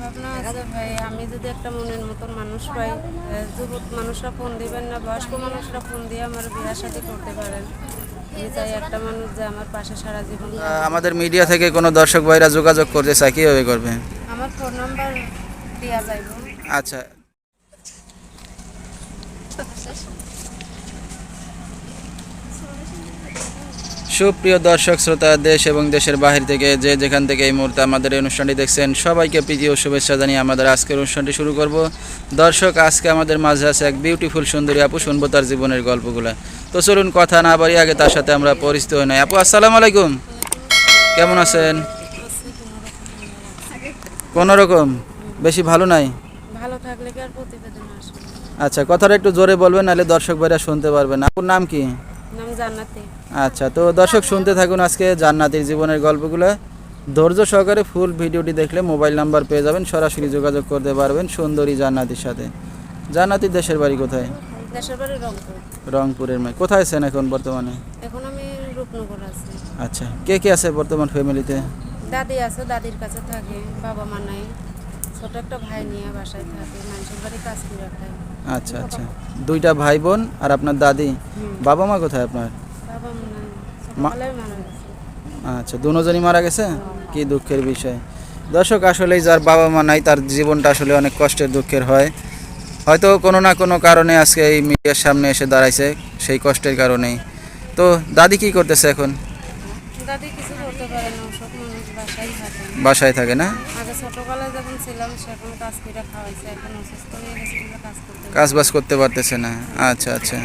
ভাবনা আছে ভাই। আমি যদি একটা মনের মতন মানুষ পাই যুবক মানুষরা ফোন দিবেন না বয়স্ক মানুষরা ফোন দিয়ে আমার বিয়ার সাথে করতে পারেন। আমি চাই একটা মানুষ যে আমার পাশে সারা জীবন আমাদের মিডিয়া থেকে কোনো দর্শক ভাইরা যোগাযোগ করতে চায় কীভাবে করবে? আমার ফোন নাম্বার দেওয়া যাইব। আচ্ছা। সুপ্রিয় দর্শক শ্রোতা দেশ এবং দেশের বাহির থেকে যে যেখান থেকে এই মুহূর্তে আমাদের এই অনুষ্ঠানটি দেখছেন সবাইকে প্রীতি ও শুভেচ্ছা জানিয়ে আমাদের আজকের অনুষ্ঠানটি শুরু করব। দর্শক আজকে আমাদের মাঝে আছে এক বিউটিফুল সুন্দরী আপু শুনব তার জীবনের গল্পগুলো। তো চলুন কথা না বাড়ি আগে তার সাথে আমরা পরিচিত হই নাই। আপু আসসালামু আলাইকুম। কেমন আছেন? কোনো রকম? বেশি ভালো নাই? ভালো থাকলে কি আর প্রতিবেদন আসবে? আচ্ছা কথাটা একটু জোরে বলবেন নাহলে দর্শক ভাইরা শুনতে পারবেন আপুর নাম কি? জান্নাতি। আচ্ছা তো দর্শক শুনতে থাকুন আজকে জান্নাতির জীবনের গল্পগুলো। ধৈর্য সহকারে ফুল ভিডিওটি দেখলে মোবাইল নাম্বার পেয়ে যাবেন সরাসরি যোগাযোগ করতে পারবেন সুন্দরী জান্নাতির সাথে। জান্নাতির দেশের বাড়ি কোথায়? দেশের বাড়ি রংপুর। রংপুরের মেয়ে কোথায় আছেন এখন বর্তমানে? এখন আমি রূপনগর আছি। আচ্ছা কে কে আছে বর্তমান ফ্যামিলিতে দাদি আছে দাদির কাছে থাকে বাবা মা নাই। ছোট একটা ভাই নিয়ে বাসায় থাকে মানুষের বাড়ি কাজ করে খায় আচ্ছা আচ্ছা। দুইটা ভাই বোন আর আপনার দাদি? বাবা মা কোথায় আপনার? বাবা মা আচ্ছা দুজনই মারা গেছে? কি দুঃখের বিষয়। দর্শক আসলেই যার বাবা মা নাই তার জীবনটা আসলে অনেক কষ্টের দুঃখের হয়। হয়তো কোনো না কোনো কারণে আজকে এই মিডিয়ার সামনে এসে দাঁড়াইছে সেই কষ্টের কারণেই। তো দাদি কি করতেছে এখন? দাদি কিছু করতে পারে না সব মানুষ বাসায় থাকে। বাসায় থাকে না? আগে ছোটবেলায় যখন ছিলাম সেখন কাজ করে খাওয়াইছে এখন অসুস্থ হয়ে গেছে কাজ করতে কাজ বাজ করতে পারতেছে না। আচ্ছা আচ্ছা।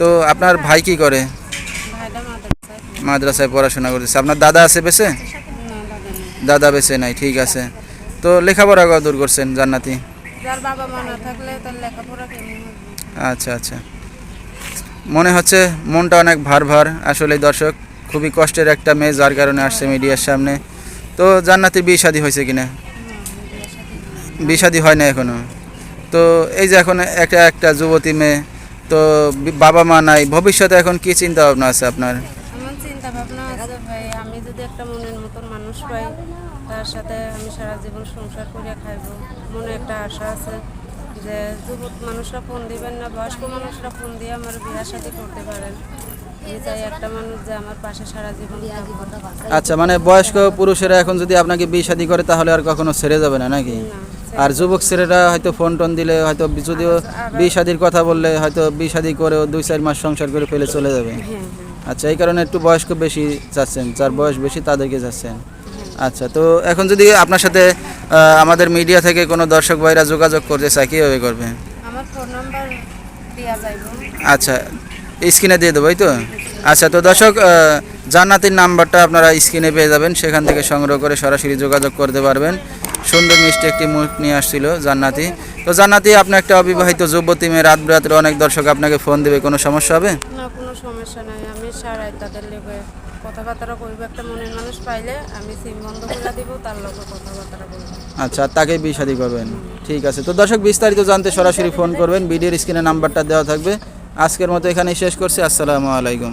তো আপনার ভাই কি করে? মাদ্রাসায় পড়াশোনা করতেছে। আপনার দাদা আছে বেছে? দাদা বেছে নাই ঠিক আছে। তো লেখাপড়া কত দূর করছেন জান্নাতি? আচ্ছা আচ্ছা। মনে হচ্ছে মনটা অনেক ভার ভার। আসলে দর্শক খুবই কষ্টের একটা মেয়ে যার কারণে আসছে মিডিয়ার সামনে। তো জান্নাতির বিয়ে শাদী হয়েছে কিনা? বিয়ে শাদী হয় না এখনও। তো এই যে এখন একটা একটা যুবতী মেয়ে, তো বাবা মা নাই, ভবিষ্যতে এখন কি চিন্তা ভাবনা আছে আপনার? চিন্তা ভাবনা ভাই, আমি যদি একটা মনের মতন মানুষ পাই, তার সাথে আমি সারা সংসার করে খাইবো। মনে একটা আশা আছে যে যুবক মানুষরা ফোন দিবেন না, বয়স্ক মানুষরা ফোন দিয়ে আমার বিয়ার সাথে করতে পারেন। একটা মানুষ যে আমার পাশে সারা জীবন আচ্ছা মানে বয়স্ক পুরুষেরা এখন যদি আপনাকে বিয়ে শাদী করে তাহলে আর কখনো ছেড়ে যাবে না নাকি? আর যুবক ছেলেরা হয়তো ফোন টোন দিলে হয়তো যদিও বিয়ে শাদীর কথা বললে হয়তো বিয়ে শাদী করেও দুই চার মাস সংসার করে ফেলে চলে যাবে। হ্যাঁ হ্যাঁ। আচ্ছা এই কারণে একটু বয়স্ক বেশি যাচ্ছেন যার বয়স বেশি তাদেরকে যাচ্ছেন। আচ্ছা তো এখন যদি আপনার সাথে আমাদের মিডিয়া থেকে কোনো দর্শক ভাইরা যোগাযোগ করতে চায় কীভাবে করবে? আমার ফোন নাম্বার দেওয়া আচ্ছা স্ক্রিনে দিয়ে দেবো এই তো? আচ্ছা তো দর্শক জান্নাতির নাম্বারটা আপনারা স্ক্রিনে পেয়ে যাবেন সেখান থেকে সংগ্রহ করে সরাসরি যোগাযোগ করতে পারবেন। সুন্দর মিষ্টি একটি মুখ নিয়ে আসছিল জান্নাতি। তো জান্নাতি আপনি একটা অবিবাহিত যুবতী মেয়ে রাত বিরাত্রে অনেক দর্শক আপনাকে ফোন দেবে কোনো সমস্যা হবে? না কোনো সমস্যা নাই। আমি সারাই তাদের লেগে কথাবার্তা করব একটা মনের মানুষ পাইলে আমি সিম বন্ধ করে দিব তার লগে কথাবার্তা বলব। আচ্ছা বিয়ে শাদী করবেন। ঠিক আছে তো দর্শক বিস্তারিত জানতে সরাসরি ফোন করবেন। ভিডিওর স্ক্রিনে নাম্বারটা দেওয়া থাকবে। আজকের মতো এখানেই শেষ করছি। আসসালামু আলাইকুম।